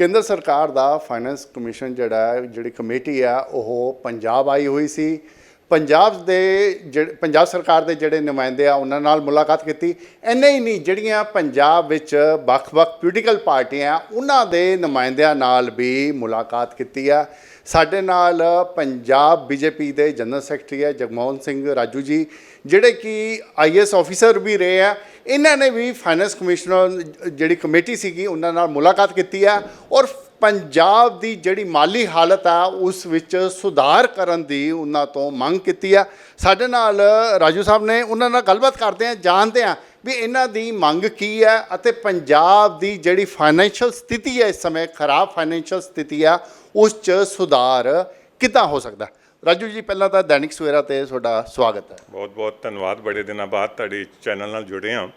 ਕੇਂਦਰ ਸਰਕਾਰ ਦਾ finance commission ਜਿਹੜਾ ਜਿਹੜੀ ਕਮੇਟੀ ਆ ਉਹ ਪੰਜਾਬ ਆਈ ਹੋਈ ਸੀ। ਪੰਜਾਬ ਦੇ ਜਿਹੜੇ ਪੰਜਾਬ ਸਰਕਾਰ ਦੇ ਜਿਹੜੇ ਨੁਮਾਇੰਦੇ ਆ ਉਹਨਾਂ ਨਾਲ ਮੁਲਾਕਾਤ ਕੀਤੀ। ਐਨੇ ਹੀ ਨਹੀਂ ਜਿਹੜੀਆਂ ਪੰਜਾਬ ਵਿੱਚ ਵੱਖ-ਵੱਖ ਪੋਲੀਟੀਕਲ ਪਾਰਟੀਆਂ ਆ, ਉਹਨਾਂ ਦੇ ਨੁਮਾਇੰਦਿਆਂ ਨਾਲ ਵੀ ਮੁਲਾਕਾਤ ਕੀਤੀ ਆ। ਸਾਡੇ ਨਾਲ ਪੰਜਾਬ ਬੀਜੇਪੀ ਦੇ ਜਨਰਲ ਸੈਕਟਰੀ ਹੈ ਜਗਮੋਹਨ ਸਿੰਘ ਰਾਜੂ ਜੀ ਜਿਹੜੇ ਕਿ ਆਈਐਸ ਆਫੀਸਰ ਵੀ ਰਹੇ ਆ। ਇਹਨਾਂ ਨੇ ਵੀ ਫਾਈਨੈਂਸ ਕਮਿਸ਼ਨਰ ਜਿਹੜੀ ਕਮੇਟੀ ਸੀਗੀ, ਉਹਨਾਂ ਨਾਲ ਮੁਲਾਕਾਤ ਕੀਤੀ ਆ ਔਰ ਪੰਜਾਬ ਦੀ ਜਿਹੜੀ ਮਾਲੀ ਹਾਲਤ ਆ, ਉਸ ਵਿੱਚ ਸੁਧਾਰ ਕਰਨ ਦੀ ਉਹਨਾਂ ਤੋਂ ਮੰਗ ਕੀਤੀ ਆ। ਸਾਡੇ ਨਾਲ ਰਾਜੂ ਸਾਹਿਬ ਨੇ ਉਹਨਾਂ ਨਾਲ ਗੱਲਬਾਤ ਕਰਦੇ ਆ, ਜਾਣਦੇ ਆ ਵੀ ਇਹਨਾਂ ਦੀ ਮੰਗ ਕੀ ਹੈ ਅਤੇ ਪੰਜਾਬ ਦੀ ਜਿਹੜੀ ਫਾਈਨੈਂਸ਼ੀਅਲ ਸਥਿਤੀ ਹੈ ਇਸ ਸਮੇਂ ਖਰਾਬ ਫਾਈਨੈਂਸ਼ੀਅਲ ਸਥਿਤੀ ਆ, ਉਸ 'ਚ ਸੁਧਾਰ ਕਿੱਦਾਂ ਹੋ ਸਕਦਾ? ਰਾਜੂ ਜੀ, ਪਹਿਲਾਂ ਤਾਂ ਦੈਨਿਕ ਸਵੇਰਾ ਤੇ ਤੁਹਾਡਾ ਸਵਾਗਤ ਹੈ। ਬਹੁਤ ਬਹੁਤ ਧੰਨਵਾਦ, ਬੜੇ ਦਿਨਾਂ ਬਾਅਦ ਤੁਹਾਡੇ ਚੈਨਲ ਨਾਲ ਜੁੜੇ ਹਾਂ।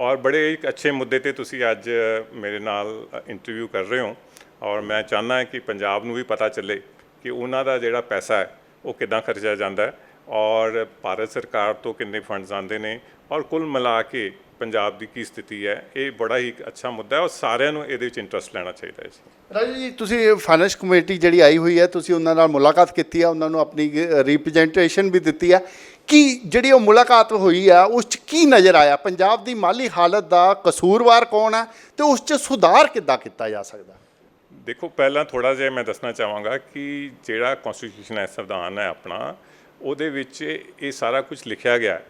ਔਰ ਬੜੇ ਇੱਕ ਅੱਛੇ ਮੁੱਦੇ ਤੇ ਤੁਸੀਂ ਅੱਜ ਮੇਰੇ ਨਾਲ ਇੰਟਰਵਿਊ ਕਰ ਰਹੇ ਹੋ। ਔਰ ਮੈਂ ਚਾਹੁੰਦਾ ਕਿ ਪੰਜਾਬ ਨੂੰ ਵੀ ਪਤਾ ਚੱਲੇ ਕਿ ਉਹਨਾਂ ਦਾ ਜਿਹੜਾ ਪੈਸਾ ਹੈ, ਉਹ ਕਿੱਦਾਂ ਖਰਚਿਆ ਜਾਂਦਾ ਹੈ। ਔਰ ਭਾਰਤ ਸਰਕਾਰ ਤੋਂ ਕਿੰਨੇ ਫੰਡਸ ਆਉਂਦੇ ਨੇ। ਔਰ ਕੁੱਲ ਮਿਲਾ ਕੇ ਪੰਜਾਬ ਦੀ ਕੀ ਸਥਿਤੀ ਹੈ ਇਹ ਬੜਾ ਹੀ ਅੱਛਾ ਮੁੱਦਾ ਹੈ ਔਰ ਸਾਰਿਆਂ ਨੂੰ ਇਹਦੇ ਵਿੱਚ ਇੰਟਰਸਟ ਲੈਣਾ ਚਾਹੀਦਾ ਹੈ ਜੀ। ਰਾਜੂ ਜੀ ਤੁਸੀਂ ਫਾਈਨੈਂਸ ਕਮੇਟੀ ਜਿਹੜੀ ਆਈ ਹੋਈ ਹੈ ਤੁਸੀਂ ਉਹਨਾਂ ਨਾਲ ਮੁਲਾਕਾਤ ਕੀਤੀ ਹੈ ਉਹਨਾਂ ਨੂੰ ਆਪਣੀ ਰਿਪਰੈਜ਼ੈਂਟੇਸ਼ਨ ਵੀ ਦਿੱਤੀ ਹੈ। ਕਿ ਜਿਹੜੀ ਉਹ ਮੁਲਾਕਾਤ ਹੋਈ ਆ ਉਸ 'ਚ ਕੀ ਨਜ਼ਰ ਆਇਆ? ਪੰਜਾਬ ਦੀ ਮਾਲੀ ਹਾਲਤ ਦਾ ਕਸੂਰਵਾਰ ਕੌਣ ਹੈ ਤੇ ਉਸ 'ਚ ਸੁਧਾਰ ਕਿੱਦਾਂ ਕੀਤਾ ਜਾ ਸਕਦਾ? ਦੇਖੋ ਪਹਿਲਾਂ ਥੋੜਾ ਜਿਹਾ ਮੈਂ ਦੱਸਣਾ ਚਾਹਾਂਗਾ ਕਿ ਜਿਹੜਾ ਕਨਸਟੀਟਿਊਸ਼ਨ ਹੈ ਸੰਵਿਧਾਨ ਹੈ ਆਪਣਾ ਉਹਦੇ ਵਿੱਚ ਇਹ ਸਾਰਾ ਕੁਝ ਲਿਖਿਆ ਗਿਆ ਹੈ।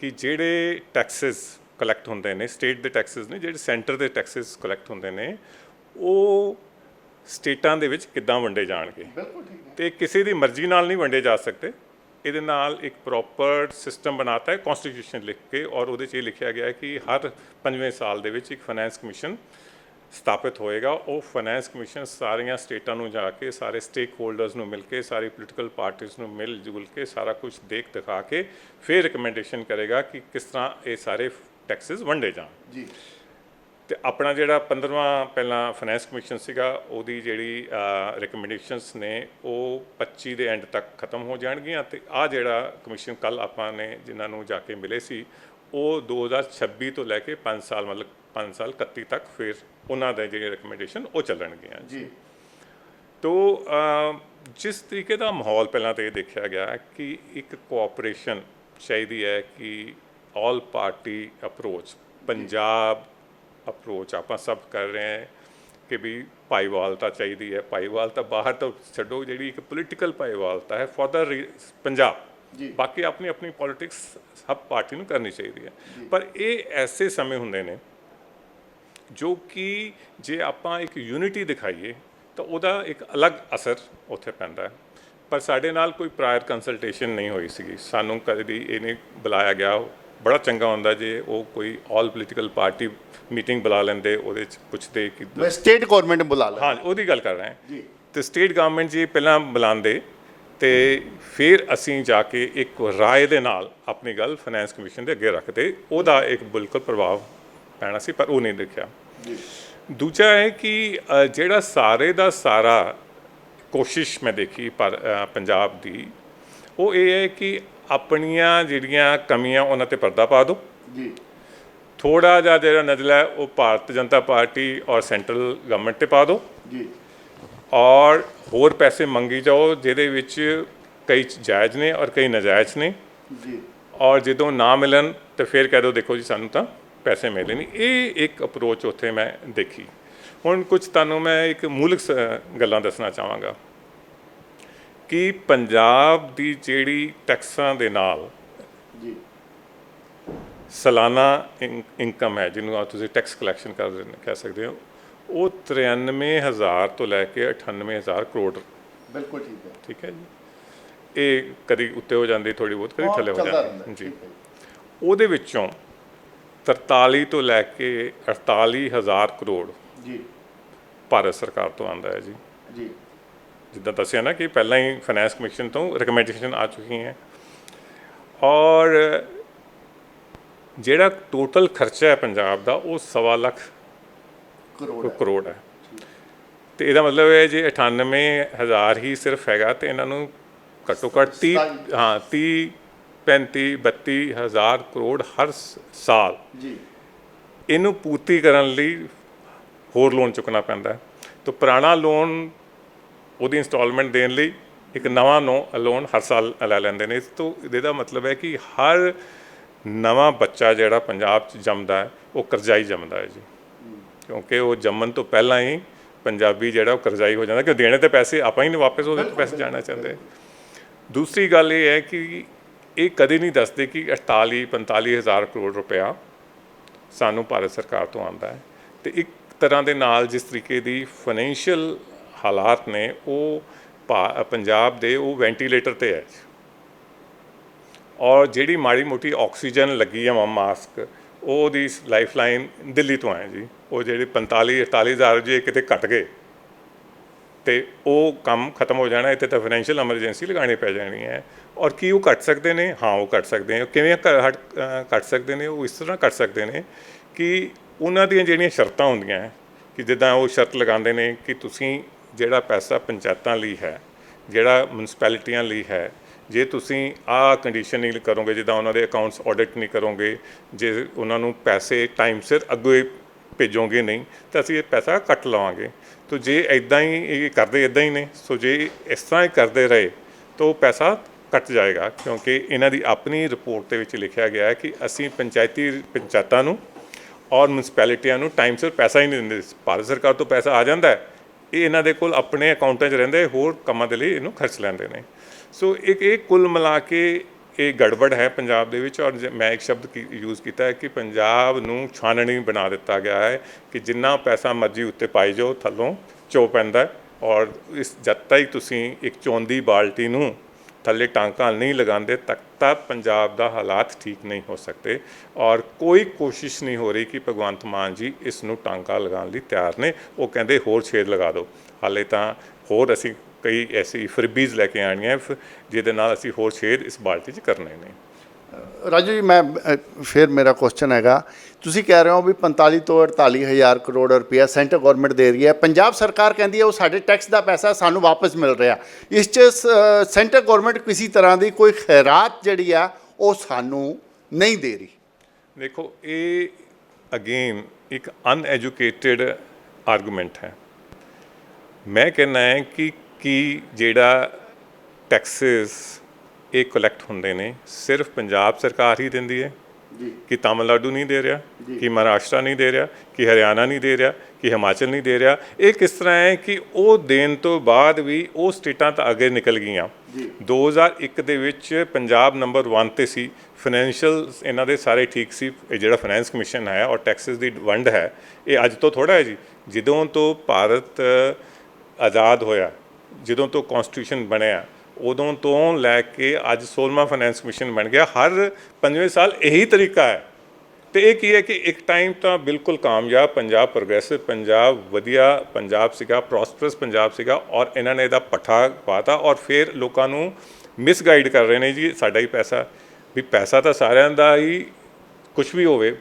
ਕਿ ਜਿਹੜੇ ਟੈਕਸਸ ਕਲੈਕਟ ਹੁੰਦੇ ਨੇ ਸਟੇਟ ਦੇ ਟੈਕਸਸ ਨੇ ਜਿਹੜੇ ਸੈਂਟਰ ਦੇ ਟੈਕਸਸ ਕਲੈਕਟ ਹੁੰਦੇ ਨੇ ਉਹ ਸਟੇਟਾਂ ਦੇ ਵਿੱਚ ਕਿੱਦਾਂ ਵੰਡੇ ਜਾਣਗੇ? ਬਿਲਕੁਲ ਠੀਕ ਹੈ। ਤੇ ਕਿਸੇ ਦੀ ਮਰਜ਼ੀ ਨਾਲ ਨਹੀਂ ਵੰਡੇ ਜਾ ਸਕਦੇ। ਇਹਦੇ ਨਾਲ ਇੱਕ ਪ੍ਰੋਪਰ ਸਿਸਟਮ ਬਣਾਤਾ ਹੈ ਕਨਸਟੀਟਿਊਸ਼ਨ ਲਿਖ ਕੇ ਔਰ ਉਹਦੇ 'ਚ ਇਹ ਲਿਖਿਆ ਗਿਆ ਹੈ ਕਿ ਹਰ ਪੰਜਵੇਂ ਸਾਲ ਦੇ ਵਿੱਚ ਇੱਕ ਫਾਈਨੈਂਸ ਕਮਿਸ਼ਨ ਸਥਾਪਿਤ ਹੋਏਗਾ। ਉਹ ਫਾਈਨੈਂਸ ਕਮਿਸ਼ਨ ਸਾਰੀਆਂ ਸਟੇਟਾਂ ਨੂੰ ਜਾ ਕੇ ਸਾਰੇ ਸਟੇਕ ਹੋਲਡਰਸ ਨੂੰ ਮਿਲ ਕੇ ਸਾਰੀ ਪੋਲੀਟੀਕਲ ਪਾਰਟੀਆਂ ਨੂੰ ਮਿਲ ਜੁਲ ਕੇ ਸਾਰਾ ਕੁਝ ਦੇਖ ਦਿਖਾ ਕੇ ਫਿਰ ਰਿਕਮੈਂਡੇਸ਼ਨ ਕਰੇਗਾ ਕਿ ਕਿਸ ਤਰ੍ਹਾਂ ਇਹ ਸਾਰੇ ਟੈਕਸਸ ਵੰਡੇ ਜਾਣ। ਜੀ। ਤੇ ਆਪਣਾ ਜਿਹੜਾ 15ਵਾਂ ਪਹਿਲਾਂ ਫਾਈਨੈਂਸ ਕਮਿਸ਼ਨ ਸੀਗਾ ਉਹਦੀ ਜਿਹੜੀ ਰეკਮੈਂਡੇਸ਼ਨਸ ਨੇ ਉਹ 25 ਦੇ ਐਂਡ ਤੱਕ ਖਤਮ ਹੋ ਜਾਣਗੀਆਂ ਤੇ ਆ ਜਿਹੜਾ ਕਮਿਸ਼ਨ ਕੱਲ ਆਪਾਂ ਨੇ ਜਿਨ੍ਹਾਂ ਨੂੰ ਜਾ ਕੇ ਮਿਲੇ ਸੀ ਉਹ 2026 ਤੋਂ ਲੈ ਕੇ 5 ਸਾਲ ਮਤਲਬ 5 ਸਾਲ 31 ਤੱਕ ਫਿਰ ਉਹਨਾਂ ਦੇ ਜਿਹੜੇ ਰეკਮੈਂਡੇਸ਼ਨ ਉਹ ਚੱਲਣਗੀਆਂ ਜੀ। ਤੋਂ ਜਿਸ ਤਰੀਕੇ ਦਾ ਮਾਹੌਲ ਪਹਿਲਾਂ ਤੇ ਦੇਖਿਆ ਗਿਆ ਕਿ ਇੱਕ ਕੋਆਪਰੇਸ਼ਨ ਚਾਹੀਦੀ ਹੈ ਕਿ all party approach Punjab approach ਆਪਾਂ ਸਭ ਕਰ ਰਹੇ ਹਾਂ ਕਿ ਵੀ ਭਾਈਵਾਲਤਾ ਚਾਹੀਦੀ ਹੈ ਭਾਈਵਾਲਤਾ ਬਾਹਰ ਤੋਂ ਛੱਡੋ ਜਿਹੜੀ ਇੱਕ ਪੋਲੀਟੀਕਲ ਭਾਈਵਾਲਤਾ ਹੈ ਫॉर ਦਾ ਪੰਜਾਬ ਜੀ। ਬਾਕੀ ਆਪਣੀ ਆਪਣੀ ਪੋਲਿਟਿਕਸ ਸਭ ਪਾਰਟੀ ਨੂੰ ਕਰਨੀ ਚਾਹੀਦੀ ਹੈ। ਪਰ ਇਹ ਐਸੇ ਸਮੇਂ ਹੁੰਦੇ ਨੇ ਜੋ ਕਿ ਜੇ ਆਪਾਂ ਇੱਕ ਯੂਨਿਟੀ ਦਿਖਾਈਏ ਤਾਂ ਉਹਦਾ ਇੱਕ ਅਲੱਗ ਅਸਰ ਉੱਥੇ ਪੈਂਦਾ ਹੈ। ਪਰ ਸਾਡੇ ਨਾਲ ਕੋਈ ਪ੍ਰਾਇਰ ਕੰਸਲਟੇਸ਼ਨ ਨਹੀਂ ਹੋਈ ਸੀਗੀ। ਸਾਨੂੰ ਕਦੇ ਇਹ ਨਹੀਂ ਬੁਲਾਇਆ ਗਿਆ ਬੜਾ ਚੰਗਾ ਹੁੰਦਾ ਜੇ ਉਹ ਕੋਈ ਆਲ ਪੋਲੀਟੀਕਲ ਪਾਰਟੀ ਮੀਟਿੰਗ ਬੁਲਾ ਲੈਂਦੇ ਉਹਦੇ ਚ ਪੁੱਛਦੇ ਕਿ ਮੈਂ ਸਟੇਟ ਗਵਰਨਮੈਂਟ ਬੁਲਾ ਲਾ। ਹਾਂ ਉਹਦੀ ਗੱਲ ਕਰ ਰਹੇ ਹਾਂ। ਜੀ। ਤੇ ਸਟੇਟ ਗਵਰਨਮੈਂਟ ਜੀ ਪਹਿਲਾਂ ਬੁਲਾਉਂਦੇ ਤੇ ਫਿਰ ਅਸੀਂ ਜਾ ਕੇ ਇੱਕ ਰਾਏ ਦੇ ਨਾਲ ਆਪਣੀ ਗੱਲ ਫਾਈਨੈਂਸ ਕਮਿਸ਼ਨ ਦੇ ਅੱਗੇ ਰੱਖਦੇ। ਉਹਦਾ ਇੱਕ ਬਿਲਕੁਲ ਪ੍ਰਭਾਵ ਪੈਣਾ ਸੀ ਪਰ ਉਹ ਨਹੀਂ ਦਿਖਿਆ। ਦੂਜਾ ਹੈ ਕਿ ਜਿਹੜਾ ਸਾਰੇ ਦਾ ਸਾਰਾ ਕੋਸ਼ਿਸ਼ ਮੈਂ ਦੇਖੀ ਪੰਜਾਬ ਦੀ ਉਹ ਇਹ ਹੈ ਕਿ ਆਪਣੀਆਂ ਜਿਹੜੀਆਂ ਕਮੀਆਂ ਉਹਨਾਂ ਤੇ ਪਰਦਾ ਪਾ ਦਿਓ। ਜੀ। ਥੋੜਾ ਜਿਹਾ ਜਿਹੜਾ ਨਜ਼ਲਾ ਉਹ ਭਾਰਤ ਜਨਤਾ ਪਾਰਟੀ ਔਰ ਸੈਂਟਰਲ ਗਵਰਨਮੈਂਟ ਤੇ ਪਾ ਦਿਓ। ਜੀ। ਔਰ ਹੋਰ ਪੈਸੇ ਮੰਗੀ ਜਾਓ ਜਿਹਦੇ ਵਿੱਚ ਕਈ ਜਾਇਜ਼ ਨੇ ਔਰ ਕਈ ਨਜਾਇਜ਼ ਨੇ। ਜੀ। ਔਰ ਜਦੋਂ ਨਾ ਮਿਲਣ ਤੇ ਫਿਰ ਕਹਿ ਦਿਓ ਦੇਖੋ ਜੀ ਸਾਨੂੰ ਤਾਂ ਪੈਸੇ ਮਿਲੇ ਨਹੀਂ ਇਹ ਇੱਕ ਅਪਰੋਚ ਉੱਥੇ ਮੈਂ ਦੇਖੀ। ਹੁਣ ਕੁਝ ਤੁਹਾਨੂੰ ਮੈਂ ਇੱਕ ਮੂਲਕ ਗੱਲਾਂ ਦੱਸਣਾ ਚਾਹਾਂਗਾ। ਕਿ ਪੰਜਾਬ ਦੀ ਜਿਹੜੀ ਟੈਕਸਾਂ ਦੇ ਨਾਲ ਜੀ। ਸਾਲਾਨਾ ਇਨ- ਇਨਕਮ ਹੈ ਜਿਹਨੂੰ ਆਪ ਤੁਸੀਂ ਟੈਕਸ ਕਲੈਕਸ਼ਨ ਕਰ ਕਹਿ ਸਕਦੇ ਹੋ ਉਹ 93000 ਤੋਂ ਲੈ ਕੇ 98000 ਕਰੋੜ। ਬਿਲਕੁਲ ਠੀਕ ਹੈ। ਠੀਕ ਹੈ ਜੀ। ਇਹ ਕਦੀ ਉੱਤੇ ਹੋ ਜਾਂਦੀ ਥੋੜੀ ਬਹੁਤ ਕਦੀ ਥੱਲੇ ਹੋ ਜਾਂਦੀ। ਜੀ। ਉਹਦੇ ਵਿੱਚੋਂ 43 ਤੋਂ ਲੈ ਕੇ 48000 ਕਰੋੜ ਜੀ। ਭਾਰਤ ਸਰਕਾਰ ਤੋਂ ਆਂਦਾ ਹੈ ਜੀ। ਜੀ। ਜਿੱਦਾਂ ਦੱਸਿਆ ਨਾ ਕਿ ਪਹਿਲਾਂ ਹੀ ਫਾਈਨੈਂਸ ਕਮਿਸ਼ਨ ਤੋਂ ਰਿਕਮੈਂਡੇਸ਼ਨ ਆ ਚੁੱਕੀ ਹੈ। ਔਰ ਜਿਹੜਾ ਟੋਟਲ ਖਰਚਾ ਹੈ ਪੰਜਾਬ ਦਾ ਉਹ ਸਵਾ ਲੱਖ ਕਰੋੜ ਹੈ। ਕਰੋੜ ਹੈ। ਤੇ ਇਹਦਾ ਮਤਲਬ ਹੈ ਜੇ 98000 ਹੀ ਸਿਰਫ ਹੈਗਾ ਤੇ ਇਹਨਾਂ ਨੂੰ ਘੱਟੋ ਘੱਟ 30 ਸਤਾਈ- ਹਾਂ 30 35 32 ਹਜ਼ਾਰ ਕਰੋੜ ਹਰ ਸਾਲ। ਜੀ। ਇਹਨੂੰ ਪੂਰਤੀ ਕਰਨ ਲਈ ਹੋਰ ਲੋਨ ਚੁੱਕਣਾ ਪੈਂਦਾ ਹੈ। ਤਾਂ ਪੁਰਾਣਾ ਲੋਨ ਉਹਦੀ ਇਨਸਟਾਲਮੈਂਟ ਦੇਣ ਲਈ ਇੱਕ ਨਵਾਂ ਲੋਨ ਹਰ ਸਾਲ ਲੈ ਲੈਂਦੇ ਨੇ। ਇਸ ਤੋਂ ਇਹਦਾ ਮਤਲਬ ਹੈ ਕਿ ਹਰ ਨਵਾਂ ਬੱਚਾ ਜਿਹੜਾ ਪੰਜਾਬ 'ਚ ਜੰਮਦਾ ਹੈ ਉਹ ਕਰਜ਼ਾਈ ਜੰਮਦਾ ਹੈ ਜੀ। ਕਿਉਂਕਿ ਉਹ ਜੰਮਣ ਤੋਂ ਪਹਿਲਾਂ ਹੀ ਪੰਜਾਬੀ ਜਿਹੜਾ ਉਹ ਕਰਜ਼ਾਈ ਹੋ ਜਾਂਦਾ ਕਿ ਦੇਣੇ ਤੇ ਪੈਸੇ ਆਪਾਂ ਹੀ ਨਹੀਂ ਵਾਪਸ ਉਹਦੇ ਤੋਂ ਪੈਸੇ ਜਾਣਾ ਚਾਹੁੰਦੇ। ਦੂਸਰੀ ਗੱਲ ਇਹ ਹੈ ਕਿ ਇਹ ਕਦੇ ਨਹੀਂ ਦੱਸਦੇ ਕਿ 48 45 ਹਜ਼ਾਰ ਕਰੋੜ ਰੁਪਇਆ ਸਾਨੂੰ ਭਾਰਤ ਸਰਕਾਰ ਤੋਂ ਆਉਂਦਾ ਹੈ। ਤੇ ਇੱਕ ਤਰ੍ਹਾਂ ਦੇ ਨਾਲ ਜਿਸ ਤਰੀਕੇ ਦੀ ਫਾਈਨੈਂਸ਼ੀਅਲ ਹਾਲਾਤ ਨੇ, ਉਹ ਭਾ- ਪੰਜਾਬ ਦੇ ਉਹ ਵੈਂਟੀਲੇਟਰ ਤੇ ਹੈ। ਔਰ ਜਿਹੜੀ ਮਾੜੀ ਮੋਟੀ ਆਕਸੀਜਨ ਲੱਗੀ ਆ ਮਾਸਕ ਉਹਦੀ ਲਾਈਫਲਾਈਨ ਦਿੱਲੀ ਤੋਂ ਆਏ ਜੀ। ਉਹ ਜਿਹੜੇ 45 48 ਹਜ਼ਾਰ ਜੇ ਕਿਤੇ ਘਟ ਗਏ, ਤੇ ਉਹ ਕੰਮ ਖਤਮ ਹੋ ਜਾਣਾ, ਇੱਥੇ ਤਾਂ ਫਾਈਨੈਂਸ਼ੀਅਲ ਐਮਰਜੈਂਸੀ ਲਗਾਉਣੀ ਪੈ ਜਾਣੀ ਹੈ। ਔਰ ਕੀ ਉਹ ਕੱਟ ਸਕਦੇ ਨੇ? ਹਾਂ, ਉਹ ਕੱਟ ਸਕਦੇ ਨੇ। ਕਿਵੇਂ ਕ- ਕੱਟ ਸਕਦੇ ਨੇ? ਉਹ ਇਸ ਤਰ੍ਹਾਂ ਕੱਟ ਸਕਦੇ ਨੇ ਕਿ ਉਹਨਾਂ ਦੀਆਂ ਜਿਹੜੀਆਂ ਸ਼ਰਤਾਂ ਹੁੰਦੀਆਂ, ਕਿ ਜਿੱਦਾਂ ਉਹ ਸ਼ਰਤ ਲਗਾਉਂਦੇ ਨੇ ਕਿ ਤੁਸੀਂ ਜਿਹੜਾ ਪੈਸਾ ਪੰਚਾਇਤਾਂ ਲਈ ਹੈ, ਜਿਹੜਾ ਮਿਊਨਿਸਪੈਲਿਟੀਆਂ ਲਈ ਹੈ, ਜੇ ਤੁਸੀਂ ਆਹ ਕੰਡੀਸ਼ਨ ਨਹੀਂ ਕਰੋਗੇ, ਜਿੱਦਾਂ ਉਹਨਾਂ ਦੇ ਅਕਾਊਂਟਸ ਆਡਿਟ ਨਹੀਂ ਕਰੋਗੇ, ਜੇ ਉਹਨਾਂ ਨੂੰ ਪੈਸੇ ਟਾਈਮ ਸਿਰ ਅੱਗੇ ਭੇਜੋਗੇ ਨਹੀਂ, ਤਾਂ ਅਸੀਂ ਇਹ ਪੈਸਾ ਕੱਟ ਲਵਾਂਗੇ। ਤੋ ਜੇ ਇਦਾਂ ਹੀ ਇਹ ਕਰਦੇ ਇਦਾਂ ਹੀ ਨੇ, ਸੋ ਜੇ ਇਸ ਤਰ੍ਹਾਂ ਹੀ ਕਰਦੇ ਰਹੇ, ਤਾਂ ਉਹ ਪੈਸਾ ਕੱਟ ਜਾਏਗਾ, ਕਿਉਂਕਿ ਇਹਨਾਂ ਦੀ ਆਪਣੀ ਰਿਪੋਰਟ ਦੇ ਵਿੱਚ ਲਿਖਿਆ ਗਿਆ ਹੈ ਕਿ ਅਸੀਂ ਪੰਚਾਇਤੀ ਪੰਚਾਇਤਾਂ ਨੂੰ ਔਰ ਮਿਊਨਿਸਪੈਲਿਟੀਆਂ ਨੂੰ ਟਾਈਮ ਸਿਰ ਪੈਸਾ ਹੀ ਨਹੀਂ ਦਿੰਦੇ। ਭਾਰਤ ਸਰਕਾਰ ਤੋਂ ਪੈਸਾ ਆ ਜਾਂਦਾ ਹੈ ਇਹ ਇਹਨਾਂ ਦੇ ਕੋਲ ਆਪਣੇ ਅਕਾਊਂਟਾਂ 'ਚ ਰਹਿੰਦੇ, ਹੋਰ ਕੰਮਾਂ ਦੇ ਲਈ ਇਹਨੂੰ ਖਰਚ ਲੈਂਦੇ ਨੇ। ਸੋ ਇੱਕ ਇਹ ਕੁੱਲ ਮਿਲਾ ਕੇ ਇਹ ਗੜਬੜ ਹੈ ਪੰਜਾਬ ਦੇ ਵਿੱਚ, ਔਰ ਜ- ਮੈਂ ਇੱਕ ਸ਼ਬਦ ਯੂਜ਼ ਕੀਤਾ ਹੈ ਕਿ ਪੰਜਾਬ ਨੂੰ ਛਾਨਣੀ ਬਣਾ ਦਿੱਤਾ ਗਿਆ ਹੈ ਕਿ ਜਿੰਨਾ ਪੈਸਾ ਮਰਜ਼ੀ ਉੱਤੇ ਪਾਈ ਜਾਓ, ਥੱਲੋਂ ਚੋ ਪੈਂਦਾ ਔਰ ਇਸ, ਜਦ ਤੱਕ ਤੁਸੀਂ ਇੱਕ ਚੋਂਦੀ ਬਾਲਟੀ ਨੂੰ ਥੱਲੇ ਟਾਂਕਾ ਨਹੀਂ ਲਗਾਉਂਦੇ ਤੱਕ ਤੱਕ ਪੰਜਾਬ ਦਾ ਹਾਲਾਤ ਠੀਕ ਨਹੀਂ ਹੋ ਸਕਦੇ ਔਰ ਕੋਈ ਕੋਸ਼ਿਸ਼ ਨਹੀਂ ਹੋ ਰਹੀ ਕਿ ਭਗਵੰਤ ਮਾਨ ਜੀ ਇਸ ਨੂੰ ਟਾਂਕਾ ਲਗਾਉਣ ਲਈ ਤਿਆਰ ਨੇ। ਉਹ ਕਹਿੰਦੇ ਹੋਰ ਛੇਦ ਲਗਾ ਦਿਓ। ਹਾਲੇ ਤਾਂ ਹੋਰ ਅਸੀਂ ਕਈ ਐਸੀ ਫਰਬੀਜ਼ ਲੈ ਕੇ ਆਣੀਆਂ ਫ- ਜਿਹਦੇ ਨਾਲ ਅਸੀਂ ਹੋਰ ਛੇਦ ਇਸ ਬਾਲਟੀ 'ਚ ਕਰਨੇ ਨੇ। ਰਾਜੂ ਜੀ ਮੈਂ ਅ, ਫਿਰ ਮੇਰਾ ਕੁਐਸਚਨ ਹੈਗਾ। ਤੁਸੀਂ ਕਹਿ ਰਹੇ ਹੋ ਵੀ 45 ਤੋਂ 48 ਹਜ਼ਾਰ ਕਰੋੜ ਰੁਪਇਆ ਸੈਂਟਰ ਗਵਰਨਮੈਂਟ ਦੇ ਰਹੀ ਹੈ। ਪੰਜਾਬ ਸਰਕਾਰ ਕਹਿੰਦੀ ਹੈ ਉਹ ਸਾਡੇ ਟੈਕਸ ਦਾ ਪੈਸਾ ਸਾਨੂੰ ਵਾਪਸ ਮਿਲ ਰਿਹਾ। ਇਸ 'ਚ ਸ- ਸੈਂਟਰ ਗਵਰਨਮੈਂਟ ਕਿਸੇ ਤਰ੍ਹਾਂ ਦੀ ਕੋਈ ਖੈਰਾਤ ਜਿਹੜੀ ਆ ਉਹ ਸਾਨੂੰ ਨਹੀਂ ਦੇ ਰਹੀ। ਦੇਖੋ ਇਹ ਅਗੇਨ ਇੱਕ ਅਨਐਜੂਕੇਟਿਡ ਆਰਗੂਮੈਂਟ ਹੈ। ਮੈਂ ਕਹਿੰਦਾ ਹੈ ਕਿ ਕੀ ਜਿਹੜਾ ਟੈਕਸਸ ਇਹ ਕਲੈਕਟ ਹੁੰਦੇ ਨੇ। ਸਿਰਫ ਪੰਜਾਬ ਸਰਕਾਰ ਹੀ ਦਿੰਦੀ ਹੈ ਜੀ। ਕਿ ਤਾਮਿਲਨਾਡੂ ਨਹੀਂ ਦੇ ਰਿਹਾ ਕਿ ਮਹਾਰਾਸ਼ਟਰ ਨਹੀਂ ਦੇ ਰਿਹਾ ਕਿ ਹਰਿਆਣਾ ਨਹੀਂ ਦੇ ਰਿਹਾ ਕਿ ਹਿਮਾਚਲ ਨਹੀਂ ਦੇ ਰਿਹਾ। ਇਹ ਕਿਸ ਤਰ੍ਹਾਂ ਹੈ ਕਿ ਉਹ ਦੇਣ ਤੋਂ ਬਾਅਦ ਵੀ ਉਹ ਸਟੇਟਾਂ ਤਾਂ ਅੱਗੇ ਨਿਕਲ ਗਈਆਂ। 2001 ਦੇ ਵਿੱਚ ਪੰਜਾਬ ਨੰਬਰ 1 ਤੇ ਸੀ। ਫਾਈਨੈਂਸ਼ੀਅਲ ਇਹਨਾਂ ਦੇ ਸਾਰੇ ਠੀਕ ਸੀ। ਇਹ ਜਿਹੜਾ ਫਾਈਨੈਂਸ ਕਮਿਸ਼ਨ ਹੈ ਔਰ ਟੈਕਸਸ ਦੀ ਵੰਡ ਹੈ ਇਹ ਅੱਜ ਤੋਂ ਥੋੜਾ ਹੈ ਜੀ। ਜਦੋਂ ਤੋਂ ਭਾਰਤ ਆਜ਼ਾਦ ਹੋਇਆ ਜਦੋਂ ਤੋਂ ਕਨਸਟੀਟਿਊਸ਼ਨ ਬਣਿਆ ਉਦੋਂ ਤੋਂ ਲੈ ਕੇ ਅੱਜ 16ਵਾਂ ਫਾਈਨੈਂਸ ਕਮਿਸ਼ਨ ਬਣ ਗਿਆ। ਹਰ ਪੰਜਵੇਂ ਸਾਲ ਇਹੀ ਤਰੀਕਾ ਹੈ। ਤੇ ਇਹ ਕੀ ਹੈ ਕਿ ਇੱਕ ਟਾਈਮ ਤਾਂ ਬਿਲਕੁਲ ਕਾਮਯਾਬ, ਪੰਜਾਬ ਪ੍ਰੋਗਰੈਸਿਵ ਪੰਜਾਬ ਵਧੀਆ, ਪੰਜਾਬ ਸੀਗਾ ਪ੍ਰੋਸਪਰਸ ਪੰਜਾਬ ਸੀਗਾ ਔਰ ਇਹਨਾਂ ਨੇ ਇਹਦਾ ਪੱਠਾ ਪਾਤਾ ਔਰ ਫਿਰ ਲੋਕਾਂ ਨੂੰ ਮਿਸਗਾਈਡ ਕਰ ਰਹੇ ਨੇ ਜੀ, ਸਾਡਾ ਹੀ ਪੈਸਾ। ਵੀ ਪੈਸਾ ਤਾਂ ਸਾਰਿਆਂ ਦਾ ਹੀ ਕੁਝ ਵੀ ਹੋਵੇ।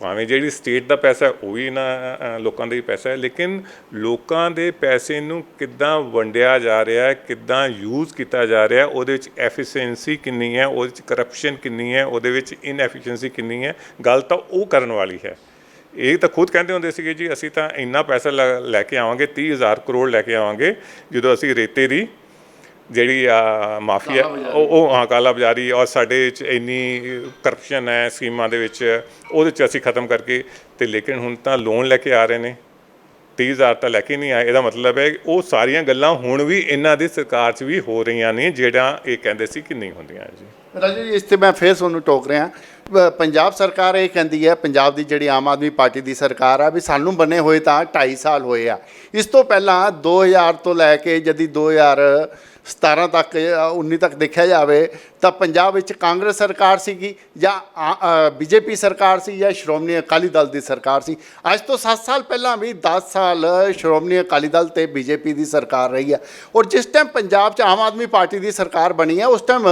ਭਾਵੇਂ ਜਿਹੜੀ ਸਟੇਟ ਦਾ ਪੈਸਾ ਉਹ ਵੀ ਇਹਨਾਂ ਲੋਕਾਂ ਦਾ ਹੀ ਪੈਸਾ ਹੈ, ਲੇਕਿਨ ਲੋਕਾਂ ਦੇ ਪੈਸੇ ਨੂੰ ਕਿੱਦਾਂ ਵੰਡਿਆ ਜਾ ਰਿਹਾ ਹੈ, ਕਿੱਦਾਂ ਯੂਜ਼ ਕੀਤਾ ਜਾ ਰਿਹਾ ਉਹਦੇ ਵਿੱਚ ਐਫੀਸ਼ੀਐਂਸੀ ਕਿੰਨੀ ਹੈ, ਉਹਦੇ ਵਿੱਚ ਕਰਪਸ਼ਨ ਕਿੰਨੀ ਹੈ, ਉਹਦੇ ਵਿੱਚ ਇਨਐਫੀਸ਼ੀਐਂਸੀ ਕਿੰਨੀ ਹੈ, ਗੱਲ ਤਾਂ ਉਹ ਕਰਨ ਵਾਲੀ ਹੈ। ਇਹ ਤਾਂ ਖੁਦ ਕਹਿੰਦੇ ਹੁੰਦੇ ਸੀਗੇ ਜੀ, ਅਸੀਂ ਤਾਂ ਇੰਨਾ ਪੈਸਾ ਲੈ ਲੈ ਕੇ ਆਵਾਂਗੇ 30000 ਕਰੋੜ ਲੈ ਕੇ ਆਵਾਂਗੇ, ਜਦੋਂ ਅਸੀਂ ਰੇਤੇ ਦੀ ਜਿਹੜੀ ਆ ਮਾਫੀਆ ਉਹ ਉਹ ਹਾਂ ਕਾਲਾ ਬਾਜ਼ਾਰੀ ਔਰ ਸਾਡੇ ਚ ਇੰਨੀ ਕਰਪਸ਼ਨ ਹੈ ਸਕੀਮਾਂ ਦੇ ਵਿੱਚ ਉਹਦੇ ਚ ਅਸੀਂ ਖਤਮ ਕਰਕੇ ਤੇ ਲੇਕਿਨ ਹੁਣ ਤਾਂ ਲੋਨ ਲੈ ਕੇ ਆ ਰਹੇ ਨੇ। 30000 ਤਾਂ ਲੈ ਕੇ ਨਹੀਂ ਆਏ ਇਹਦਾ ਮਤਲਬ ਹੈ ਉਹ ਸਾਰੀਆਂ ਗੱਲਾਂ ਹੁਣ ਵੀ ਇਹਨਾਂ ਦੀ ਸਰਕਾਰ 'ਚ ਵੀ ਹੋ ਰਹੀਆਂ ਨੇ ਜਿਹੜਾ ਇਹ ਕਹਿੰਦੇ ਸੀ ਕਿ ਨਹੀਂ ਹੁੰਦੀਆਂ ਜੀ। ਰਾਜੂ ਜੀ ਇਸ ਤੇ ਮੈਂ ਫੇਰ ਤੁਹਾਨੂੰ ਟੋਕ ਰਿਹਾ। ਪੰਜਾਬ ਸਰਕਾਰ ਇਹ ਕਹਿੰਦੀ ਹੈ ਪੰਜਾਬ ਦੀ ਜਿਹੜੀ ਆਮ ਆਦਮੀ ਪਾਰਟੀ ਦੀ ਸਰਕਾਰ ਆ ਵੀ ਸਾਨੂੰ ਬਣੇ ਹੋਏ ਤਾਂ 2.5 ਸਾਲ ਹੋਏ ਆ। ਇਸ ਤੋਂ ਪਹਿਲਾਂ 2000 ਤੋਂ ਲੈ ਕੇ ਜਦੀ 2017 ਤੱਕ ਅ, 19 ਤੱਕ ਦੇਖਿਆ ਜਾਵੇ ਤਾਂ ਪੰਜਾਬ ਵਿੱਚ ਕਾਂਗਰਸ ਸਰਕਾਰ ਸੀਗੀ ਜਾਂ ਬੀਜੇਪੀ ਸਰਕਾਰ ਸੀ ਜਾਂ ਸ਼੍ਰੋਮਣੀ ਅਕਾਲੀ ਦਲ ਦੀ ਸਰਕਾਰ ਸੀ। ਅੱਜ ਤੋਂ 7 ਸਾਲ ਪਹਿਲਾਂ ਵੀ 10 ਸਾਲ ਸ਼੍ਰੋਮਣੀ ਅਕਾਲੀ ਦਲ ਤੇ ਬੀਜੇਪੀ ਦੀ ਸਰਕਾਰ ਰਹੀ ਹੈ। ਔਰ ਜਿਸ ਟਾਈਮ ਪੰਜਾਬ 'ਚ ਆਮ ਆਦਮੀ ਪਾਰਟੀ ਦੀ ਸਰਕਾਰ ਬਣੀ ਹੈ ਉਸ ਟਾਈਮ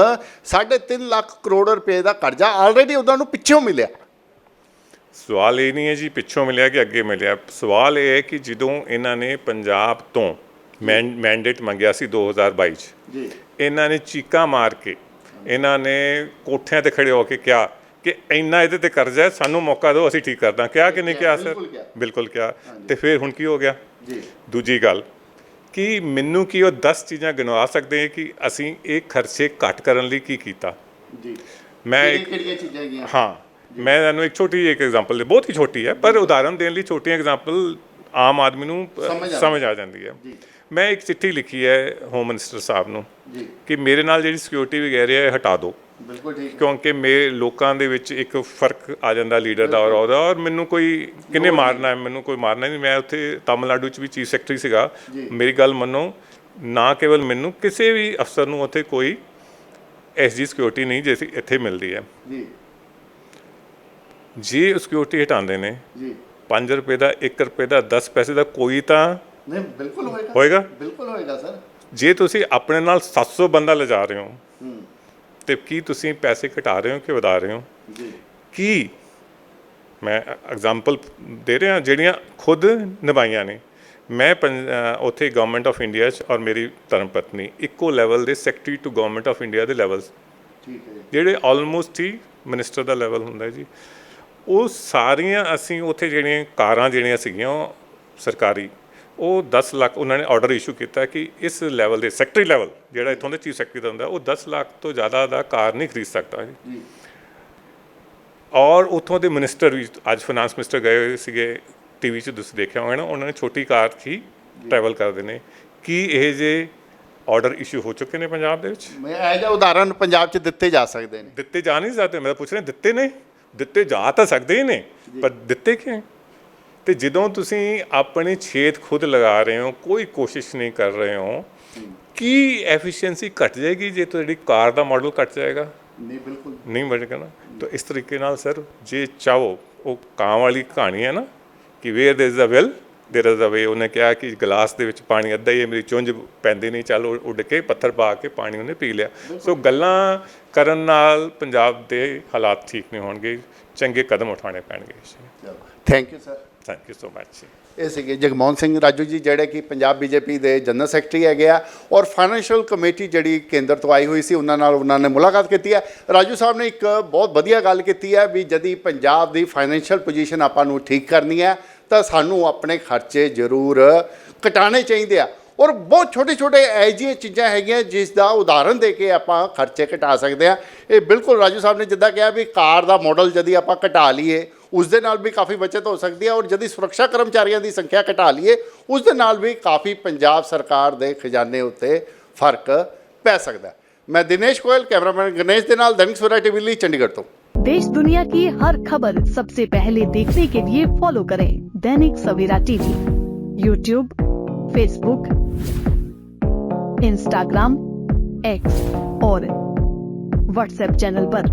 3.5 ਲੱਖ ਕਰੋੜ ਰੁਪਏ ਦਾ ਕਰਜ਼ਾ ਆਲਰੇਡੀ ਉਹਨਾਂ ਨੂੰ ਪਿੱਛੋਂ ਮਿਲਿਆ। ਸਵਾਲ ਇਹ ਨਹੀਂ ਹੈ ਜੀ ਪਿੱਛੋਂ ਮਿਲਿਆ ਕਿ ਅੱਗੇ ਮਿਲਿਆ। ਸਵਾਲ ਇਹ ਹੈ ਕਿ ਜਦੋਂ ਇਹਨਾਂ ਨੇ ਪੰਜਾਬ ਤੋਂ ਮੈਂਡੇਟ ਮੰਗਿਆ ਸੀ 2022 ਚ। ਜੀ। ਇਹਨਾਂ ਨੇ ਚੀਕਾਂ ਮਾਰ ਕੇ ਇਹਨਾਂ ਨੇ ਕੋਠਿਆਂ ਤੇ ਖੜੇ ਹੋ ਕੇ ਕਿਹਾ ਕਿ ਇੰਨਾ ਇਹਦੇ ਤੇ ਕਰਜ਼ਾ ਹੈ ਸਾਨੂੰ ਮੌਕਾ ਦਿਓ ਅਸੀਂ ਠੀਕ ਕਰਦਾ ਕਿਹਾ ਕਿ ਨਹੀਂ ਕਿਹਾ ਸਰ? ਬਿਲਕੁਲ ਕਿਹਾ। ਤੇ ਫਿਰ ਹੁਣ ਕੀ ਹੋ ਗਿਆ? ਜੀ। ਦੂਜੀ ਗੱਲ ਕਿ ਮੈਨੂੰ ਕੀ ਉਹ 10 ਚੀਜ਼ਾਂ ਗਿਣਵਾ ਸਕਦੇ ਹੈ ਕਿ ਅਸੀਂ ਇਹ ਖਰਚੇ ਘੱਟ ਕਰਨ ਲਈ ਕੀ ਕੀਤਾ? ਜੀ। ਮੈਂ ਇੱਕ ਕਿਹੜੀਆਂ ਚੀਜ਼ਾਂ ਹੈਗੀਆਂ? ਹਾਂ। ਮੈਂ ਤੁਹਾਨੂੰ ਇੱਕ ਛੋਟੀ ਜਿਹੀ ਇੱਕ ਐਗਜ਼ਾਮਪਲ ਦੇ ਬਹੁਤ ਹੀ ਛੋਟੀ ਹੈ ਪਰ ਉਦਾਹਰਨ ਦੇਣ ਲਈ ਛੋਟੀ ਐਗਜ਼ਾਮਪਲ ਆਮ ਆਦਮੀ ਨੂੰ ਸਮਝ ਆ ਜਾਂਦੀ ਹੈ। ਜੀ। ਮੈਂ ਇੱਕ ਚਿੱਠੀ ਲਿਖੀ ਹੈ ਹੋਮ ਮਿਨਿਸਟਰ ਸਾਹਿਬ ਨੂੰ ਜੀ। ਕਿ ਮੇਰੇ ਨਾਲ ਜਿਹੜੀ ਸਿਕਿਉਰਿਟੀ ਵਗੈਰਾ ਹੈ ਹਟਾ ਦਿਓ। ਬਿਲਕੁਲ ਠੀਕ ਕਿਉਂਕਿ ਮੇਰੇ ਲੋਕਾਂ ਦੇ ਵਿੱਚ ਇੱਕ ਫ਼ਰਕ ਆ ਜਾਂਦਾ ਲੀਡਰ ਦਾ ਔਰ ਉਹਦਾ ਔਰ ਮੈਨੂੰ ਕੋਈ ਕਿੰਨੇ ਮਾਰਨਾ ਹੈ ਮੈਨੂੰ ਕੋਈ ਮਾਰਨਾ ਨਹੀਂ। ਮੈਂ ਉੱਥੇ ਤਾਮਿਲਨਾਡੂ ਚ ਵੀ ਚੀਫ ਸੈਕਟਰੀ ਸੀਗਾ। ਮੇਰੀ ਗੱਲ ਮੰਨੋ ਨਾ ਕੇਵਲ ਮੈਨੂੰ ਕਿਸੇ ਵੀ ਅਫਸਰ ਨੂੰ ਉੱਥੇ ਕੋਈ ਐਸਜੀ ਸਿਕਿਉਰਿਟੀ ਨਹੀਂ ਜੈਸੀ ਇੱਥੇ ਮਿਲਦੀ ਹੈ। ਜੀ। ਜੇ ਸਿਕਿਉਰਿਟੀ ਹਟਾਉਂਦੇ ਨੇ ਜੀ। 5 ਰੁਪਏ ਦਾ 1 ਰੁਪਏ ਦਾ 10 ਪੈਸੇ ਦਾ ਕੋਈ ਤਾਂ ਨਹੀਂ ਬਿਲਕੁਲ ਹੋਏਗਾ। ਹੋਏਗਾ? ਬਿਲਕੁਲ ਹੋਏਗਾ ਸਰ। ਜੇ ਤੁਸੀਂ ਆਪਣੇ ਨਾਲ 700 ਬੰਦਾ ਲਿਜਾ ਰਹੇ ਹੋ ਹੂੰ। ਤੇ ਕੀ ਤੁਸੀਂ ਪੈਸੇ ਘਟਾ ਰਹੇ ਹੋ ਕਿ ਵਧਾ ਰਹੇ ਹੋ? ਜੀ। ਕੀ ਮੈਂ ਐਗਜ਼ਾਮਪਲ ਦੇ ਰਿਹਾ ਜਿਹੜੀਆਂ ਖੁਦ ਨਿਭਾਈਆਂ ਨੇ? ਮੈਂ ਉੱਥੇ ਗਵਰਨਮੈਂਟ ਆਫ ਇੰਡੀਆ 'ਚ ਔਰ ਮੇਰੀ ਧਰਮ ਪਤਨੀ ਇੱਕੋ ਲੈਵਲ ਦੇ secretary to government of India ਦੇ ਲੈਵਲਸ ਠੀਕ ਹੈ ਜਿਹੜੇ ਆਲਮੋਸਟ ਹੀ ਮਿਨਿਸਟਰ ਦਾ ਲੈਵਲ ਹੁੰਦਾ ਹੈ ਜੀ। ਉਹ ਸਾਰੀਆਂ ਅਸੀਂ ਉੱਥੇ ਜਿਹੜੀਆਂ ਕਾਰਾਂ ਜਿਹੜੀਆਂ ਸੀਗੀਆਂ ਸਰਕਾਰੀ ਉਹ 10 ਲੱਖ ਉਹਨਾਂ ਨੇ ਆਰਡਰ ਇਸ਼ੂ ਕੀਤਾ ਕਿ ਇਸ ਲੈਵਲ ਦੇ ਸੈਕਟਰੀ ਲੈਵਲ ਜਿਹੜਾ ਇੱਥੋਂ ਦੇ ਚੀਫ ਸੈਕਟਰੀ ਦਾ ਹੁੰਦਾ ਉਹ 10 ਲੱਖ ਤੋਂ ਜ਼ਿਆਦਾ ਦਾ ਕਾਰ ਨਹੀਂ ਖਰੀਦ ਸਕਦਾ ਜੀ। ਔਰ ਉੱਥੋਂ ਦੇ ਮਿਨਿਸਟਰ ਵੀ ਅੱਜ ਫਾਈਨਾਂਸ ਮਿਨਿਸਟਰ ਗਏ ਹੋਏ ਸੀਗੇ ਟੀਵੀ 'ਚ ਤੁਸੀਂ ਦੇਖਿਆ ਹੋਣਾ ਉਹਨਾਂ ਨੇ ਛੋਟੀ ਕਾਰ 'ਚ ਹੀ ਟਰੈਵਲ ਕਰਦੇ ਨੇ। ਕੀ ਇਹ ਜੇ ਆਰਡਰ ਇਸ਼ੂ ਹੋ ਚੁੱਕੇ ਨੇ ਪੰਜਾਬ ਦੇ ਵਿੱਚ? ਮੈਂ ਇਹ ਜਿਹਾ ਉਦਾਹਰਨ ਪੰਜਾਬ 'ਚ ਦਿੱਤੇ ਜਾ ਸਕਦੇ ਨੇ। ਦਿੱਤੇ ਜਾ ਨਹੀਂ ਸਕਦੇ ਮੈਂ ਪੁੱਛ ਰਿਹਾ ਦਿੱਤੇ ਨੇ? ਦਿੱਤੇ ਜਾ ਤਾਂ ਸਕਦੇ ਹੀ ਨੇ ਪਰ ਦਿੱਤੇ ਕਿਉਂ? ਤੇ ਜਦੋਂ ਤੁਸੀਂ ਆਪਣੀ ਛੇਤ ਖੁਦ ਲਗਾ ਰਹੇ ਹੋ ਕੋਈ ਕੋਸ਼ਿਸ਼ ਨਹੀਂ ਕਰ ਰਹੇ ਹੋ ਕੀ ਐਫੀਸ਼ੀਐਂਸੀ ਘਟ ਜਾਏਗੀ ਜੇ ਤੁਹਾਡੀ ਕਾਰ ਦਾ ਮਾਡਲ ਘਟ ਜਾਏਗਾ? ਨਹੀਂ ਬਿਲਕੁਲ। ਨਹੀਂ ਵਧੇਗਾ ਨਾ। ਤਾਂ ਇਸ ਤਰੀਕੇ ਨਾਲ ਸਰ ਜੇ ਚਾਹੋ ਉਹ ਕਾਂ ਵਾਲੀ ਕਹਾਣੀ ਹੈ ਨਾ ਕਿ where there is a will there is a way ਉਹਨੇ ਕਿਹਾ ਕਿ ਗਲਾਸ ਦੇ ਵਿੱਚ ਪਾਣੀ ਅੱਧਾ ਹੀ ਹੈ ਮੇਰੀ ਚੁੰਝ ਪੈਂਦੀ ਨਹੀਂ ਚੱਲ ਉੱਡ ਕੇ ਪੱਥਰ ਪਾ ਕੇ ਪਾਣੀ ਉਹਨੇ ਪੀ ਲਿਆ। ਸੋ ਗੱਲਾਂ ਕਰਨ ਨਾਲ ਪੰਜਾਬ ਦੇ ਹਾਲਾਤ ਠੀਕ ਨਹੀਂ ਹੋਣਗੇ ਚੰਗੇ ਕਦਮ ਉਠਾਉਣੇ ਪੈਣਗੇ thank you sir thank you so much ਇਹ ਸੀਗੇ ਜਗਮੋਹਨ ਸਿੰਘ ਰਾਜੂ ਜੀ, ਜਿਹੜੇ ਕਿ ਪੰਜਾਬ ਬੀਜੇਪੀ ਦੇ ਜਨਰਲ ਸੈਕਟਰੀ ਹੈਗੇ ਆ ਔਰ ਫਾਈਨੈਂਸ਼ੀਅਲ ਕਮੇਟੀ ਜਿਹੜੀ ਕੇਂਦਰ ਤੋਂ ਆਈ ਹੋਈ ਸੀ, ਉਹਨਾਂ ਨਾਲ ਉਹਨਾਂ ਨੇ ਮੁਲਾਕਾਤ ਕੀਤੀ ਹੈ। ਰਾਜੂ ਸਾਹਿਬ ਨੇ ਇੱਕ ਬਹੁਤ ਵਧੀਆ ਗੱਲ ਕੀਤੀ ਹੈ ਵੀ ਜਦੀ ਪੰਜਾਬ ਦੀ ਫਾਈਨੈਂਸ਼ੀਅਲ ਪੋਜੀਸ਼ਨ ਆਪਾਂ ਨੂੰ ਠੀਕ ਕਰਨੀ ਹੈ, ਤਾਂ ਸਾਨੂੰ ਆਪਣੇ ਖਰਚੇ ਜ਼ਰੂਰ ਘਟਾਉਣੇ ਚਾਹੀਦੇ ਆ। ਔਰ ਬਹੁਤ ਛੋਟੇ ਛੋਟੇ ਇਹੋ ਜਿਹੀਆਂ ਚੀਜ਼ਾਂ ਹੈਗੀਆਂ ਜਿਸ ਦਾ ਉਦਾਹਰਨ ਦੇ ਕੇ ਆਪਾਂ ਖਰਚੇ ਘਟਾ ਸਕਦੇ ਆ ਇਹ ਬਿਲਕੁਲ ਰਾਜੂ ਸਾਹਿਬ ਨੇ ਜਿੱਦਾਂ ਕਿਹਾ ਵੀ ਕਾਰ ਦਾ ਮਾਡਲ ਜਦੀ ਆਪਾਂ ਘਟਾ ਲਈਏ ਉਸ ਦੇ ਨਾਲ ਵੀ ਕਾਫੀ ਬਚਤ ਹੋ ਸਕਦੀ ਹੈ ਔਰ ਜਦੀ ਸੁਰੱਖਿਆ ਕਰਮਚਾਰੀਆਂ ਦੀ ਸੰਖਿਆ ਘਟਾ ਲਈਏ ਉਸ ਦੇ ਨਾਲ ਵੀ ਕਾਫੀ ਪੰਜਾਬ ਸਰਕਾਰ ਦੇ ਖਜ਼ਾਨੇ ਉੱਤੇ ਫਰਕ ਪੈ ਸਕਦਾ ਹੈ। ਮੈਂ ਦਿਨੇਸ਼ ਗੋਇਲ ਕੈਮਰਾਮੈਨ ਗਣੇਸ਼ ਦੇ ਨਾਲ ਦੈਨਿਕ ਸਵੇਰਾ ਟੀਵੀ ਲਈ ਚੰਡੀਗੜ੍ਹ ਤੋਂ देश दुनिया की हर खबर सबसे पहले देखने के लिए फॉलो करें Dainik Savera TV YouTube Facebook Instagram X और व्हाट्सएप चैनल पर।